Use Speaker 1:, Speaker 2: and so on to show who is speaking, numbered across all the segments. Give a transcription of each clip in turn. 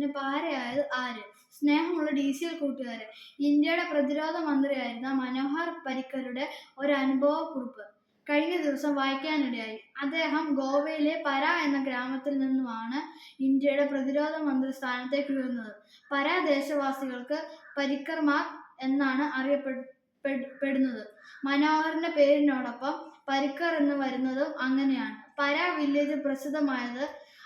Speaker 1: തണ്ണിമത്തന് പാരയായത് ആര്? സ്നേഹമുള്ള D C L കൂട്ടുകാരെ. ഇന്ത്യയുടെ പ്രതിരോധ മന്ത്രിയായിരുന്ന മനോഹർ പരിക്കറുടെ ഒരു അനുഭവക്കുറിപ്പ് കഴിഞ്ഞ ദിവസം വായിക്കാനിടയായി. അദ്ദേഹം ഗോവയിലെ പര എന്ന ഗ്രാമത്തിൽ നിന്നുമാണ് ഇന്ത്യയുടെ പ്രതിരോധ മന്ത്രി സ്ഥാനത്തേക്ക് ഉയർന്നത് പര ദേശവാസികൾക്ക് പരിക്കർമാർ എന്നാണ് അറിയപ്പെടുന്നത് മനോഹറിന്റെ പേരിനോടൊപ്പം പരിക്കർ എന്ന് വരുന്നതും അങ്ങനെയാണ്. പര വില്ലേജ് പ്രസിദ്ധമായത്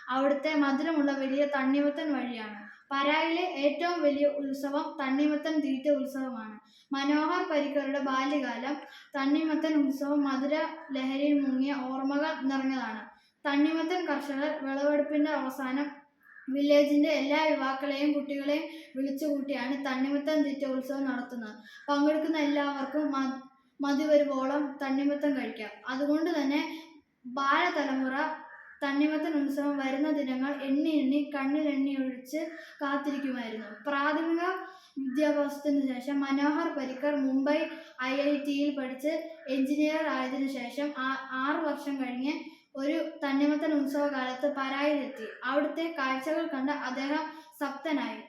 Speaker 1: അവിടുത്തെ മധുരമുള്ള വലിയ തണ്ണിമത്തൻ വഴിയാണ്. പരായിലെ ഏറ്റവും വലിയ ഉത്സവം തണ്ണിമത്തൻ തീറ്റ ഉത്സവമാണ്. മനോഹർ പരിക്കറുടെ ബാല്യകാലം തണ്ണിമത്തൻ ഉത്സവം മധുര ലഹരിയിൽ മുങ്ങിയ ഓർമ്മകൾ നിറഞ്ഞതാണ്. തണ്ണിമത്തൻ കർഷകർ വിളവെടുപ്പിന്റെ അവസാനം വില്ലേജിന്റെ എല്ലാ യുവാക്കളെയും കുട്ടികളെയും വിളിച്ചുകൂട്ടിയാണ് തണ്ണിമത്തൻ തീറ്റ ഉത്സവം നടത്തുന്നത്. പങ്കെടുക്കുന്ന എല്ലാവർക്കും മതി വരുവോളം തണ്ണിമത്തൻ കഴിക്കാം. അതുകൊണ്ട് തന്നെ ബാലതലമുറ തണ്ണിമത്തൻ ഉത്സവം വരുന്ന ദിനങ്ങൾ എണ്ണി എണ്ണി കണ്ണിൽ എണ്ണി ഒഴിച്ച് കാത്തിരിക്കുമായിരുന്നു. പ്രാഥമിക വിദ്യാഭ്യാസത്തിന് ശേഷം മനോഹർ പരിക്കർ മുംബൈ ഐ ഐ ടിയിൽ പഠിച്ച് എഞ്ചിനീയർ ആയതിനു ശേഷം ആറ് വർഷം കഴിഞ്ഞ് ഒരു തണ്ണിമത്തൻ ഉത്സവകാലത്ത് പരായിലെത്തി. അവിടുത്തെ കാഴ്ചകൾ കണ്ട് അദ്ദേഹം സപ്തനായി.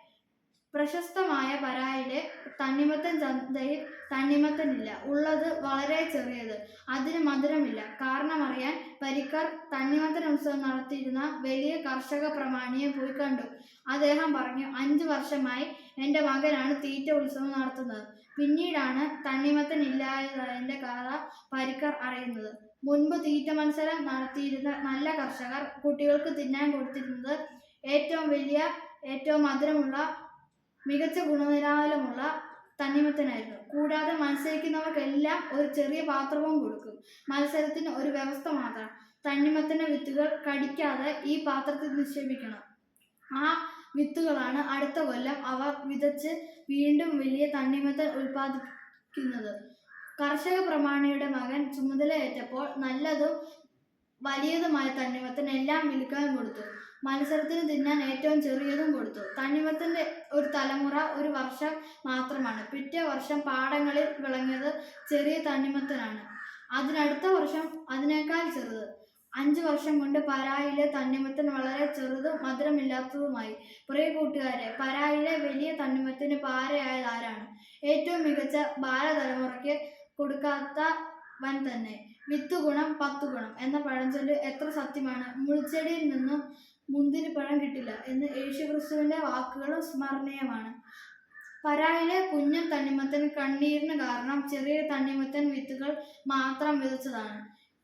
Speaker 1: പ്രശസ്തമായ പരായിലെ തണ്ണിമത്തൻ ചന്തയിൽ തണ്ണിമത്തനില്ല. ഉള്ളത് വളരെ ചെറിയത്. അതിന് മധുരമില്ല. കാരണം അറിയാൻ പരിക്കർ തണ്ണിമത്തൻ ഉത്സവം നടത്തിയിരുന്ന വലിയ കർഷക പ്രമാണിയെ പോയി കണ്ടു. അദ്ദേഹം പറഞ്ഞു അഞ്ചു വർഷമായി എന്റെ മകനാണ് തീറ്റ ഉത്സവം നടത്തുന്നത്. പിന്നീടാണ് തണ്ണിമത്തൻ ഇല്ലാതെ കഥ പരിക്കർ അറിയുന്നത്. മുൻപ് തീറ്റ മത്സരം നടത്തിയിരുന്ന നല്ല കർഷകർ കുട്ടികൾക്ക് തിന്നാൻ കൊടുത്തിരുന്നത് ഏറ്റവും വലിയ ഏറ്റവും മധുരമുള്ള മികച്ച ഗുണനിലവാരമുള്ള തന്നിമത്തനായിരുന്നു. കൂടാതെ മത്സരിക്കുന്നവർക്കെല്ലാം ഒരു ചെറിയ പാത്രവും കൊടുക്കും. മത്സരത്തിന് ഒരു വ്യവസ്ഥ മാത്രം. തണ്ണിമത്തന വിത്തുകൾ കടിക്കാതെ ഈ പാത്രത്തിൽ നിക്ഷേപിക്കണം. ആ വിത്തുകളാണ് അടുത്ത കൊല്ലം അവർ വിതച്ച് വീണ്ടും വലിയ തണ്ണിമത്തൻ ഉൽപ്പാദിപ്പിക്കുന്നത്. കർഷക പ്രമാണിയുടെ മകൻ ചുമതലയേറ്റപ്പോൾ നല്ലതും വലിയതുമായ തണ്ണിമത്തൻ എല്ലാം വിൽക്കാൻ കൊടുത്തു. മത്സരത്തിന് തിന്നാൻ ഏറ്റവും ചെറിയതും കൊടുത്തു. തണ്ണിമത്തന്റെ ഒരു തലമുറ ഒരു വർഷം മാത്രമാണ്. പിറ്റേ വർഷം പാടങ്ങളിൽ വിളങ്ങിയത് ചെറിയ തണ്ണിമത്തനാണ് അതിനടുത്ത വർഷം അതിനേക്കാൾ ചെറുത്. അഞ്ചു വർഷം കൊണ്ട് പരായിലെ തണ്ണിമത്തൻ വളരെ ചെറുതും മധുരമില്ലാത്തതുമായി. പ്രിയ കൂട്ടുകാരെ പരായിലെ വലിയ തണ്ണിമത്തിന് പാരയായത് ആരാണ്? ഏറ്റവും മികച്ച ബാലതലമുറയ്ക്ക് കൊടുക്കാത്ത വൻ തന്നെ. വിത്ത് ഗുണം പത്ത് ഗുണം എന്ന പഴഞ്ചൊല്ല് എത്ര സത്യമാണ്? മുൾച്ചെടിയിൽ നിന്നും മുന്തിരിപ്പഴം കിട്ടില്ല എന്ന് യേശുക്രിസ്തുവിന്റെ വാക്കുകൾ സ്മരണീയമാണ്. പരായിലെ കുഞ്ഞൻ തണ്ണിമത്തൻ കണ്ണീരിന് കാരണം ചെറിയ തണ്ണിമത്തൻ വിത്തുകൾ മാത്രം വിതച്ചതാണ്.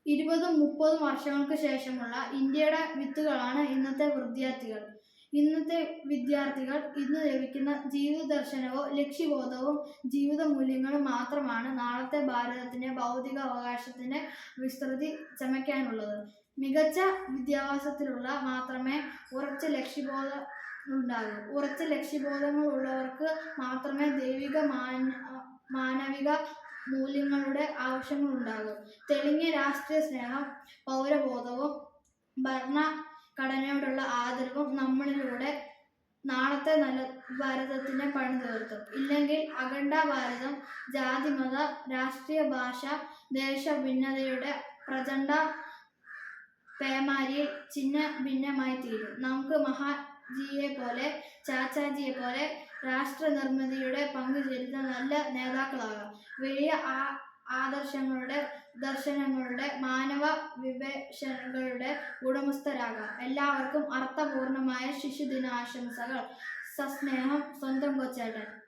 Speaker 1: ഇരുപതും മുപ്പതും വർഷങ്ങൾക്ക് ശേഷമുള്ള ഇന്ത്യയുടെ വിത്തുകളാണ് ഇന്നത്തെ വിദ്യാർത്ഥികൾ. ഇന്നത്തെ വിദ്യാർത്ഥികൾ ഇന്ന് ലഭിക്കുന്ന ജീവിത ദർശനവും ലക്ഷ്യബോധവും ജീവിത മൂല്യങ്ങളും മാത്രമാണ് നാളത്തെ ഭാരതത്തിന്റെ ഭൗതിക അവകാശത്തിന്റെ വിസ്തൃതി ചമയ്ക്കാനുള്ളത്. മികച്ച വിദ്യാഭ്യാസത്തിലുള്ള മാത്രമേ ഉറച്ച ലക്ഷ്യബോധം ഉണ്ടാകൂ. ഉറച്ച ലക്ഷ്യബോധങ്ങൾ ഉള്ളവർക്ക് മാത്രമേ ദൈവിക മാന മാനവിക മൂല്യങ്ങളുടെ ആവശ്യങ്ങളുണ്ടാകൂ തെളിഞ്ഞ രാഷ്ട്രീയ സ്നേഹം പൗരബോധവും ഭരണഘടനയോടുള്ള ആദരവും നമ്മളിലൂടെ നാളത്തെ നല്ല ഭാരതത്തിനെ പണിതുയർത്തും ഇല്ലെങ്കിൽ അഖണ്ഡ ഭാരതം ജാതിമത രാഷ്ട്രീയ ഭാഷ ദേശ ഭിന്നതയുടെ പ്രചണ്ഡ പേമാരിയിൽ ചിഹ്ന ഭിന്നമായി തീരും നമുക്ക് മഹാജിയെ പോലെ ചാച്ചാജിയെ പോലെ രാഷ്ട്ര നിർമ്മിതിയുടെ പങ്ക് ചെലുത്ത നല്ല നേതാക്കളാകാം. വലിയ ആ ആദർശങ്ങളുടെ ദർശനങ്ങളുടെ മാനവ വിവേചനങ്ങളുടെ ഉടമസ്ഥരാകാം. എല്ലാവർക്കും അർത്ഥപൂർണമായ ശിശുദിനാശംസകൾ. സസ്നേഹം സ്വന്തം കൊച്ചേട്ടൻ.